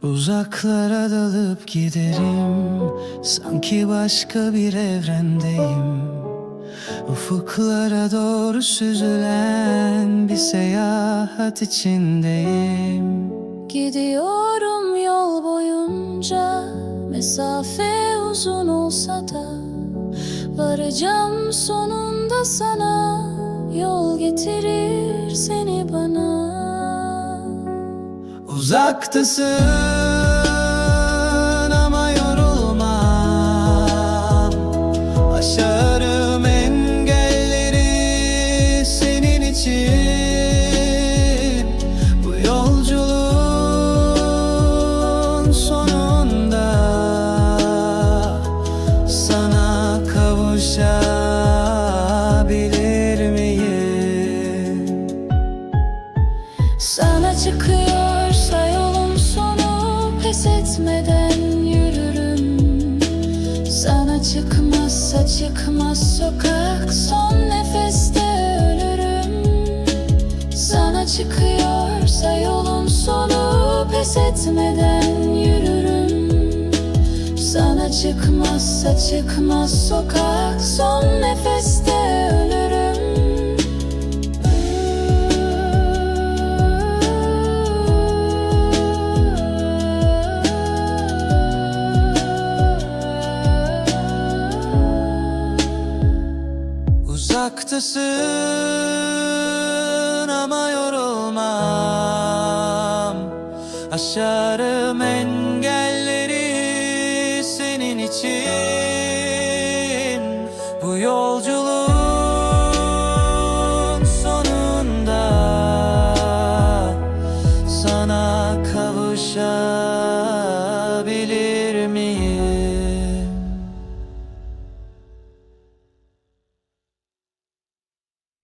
Uzaklara dalıp giderim. Sanki başka bir evrendeyim. Ufuklara doğru süzülen bir seyahat içindeyim. Gidiyorum yol boyunca. Mesafe uzun olsa da Varacağım sonunda sana Uzaktasın ama yorulmam Aşarım engelleri senin için Bu yolculuğun sonunda Sana kavuşabilir miyim? Sana sonu Pes etmeden yürürüm. Sana çıkmazsa çıkmaz sokak. Son nefeste ölürüm. Sana çıkıyorsa yolun sonu. Pes etmeden yürürüm. Sana çıkmazsa çıkmaz sokak. Son nefeste Uzaktasın ama yorulmam. Aşarım engelleri senin için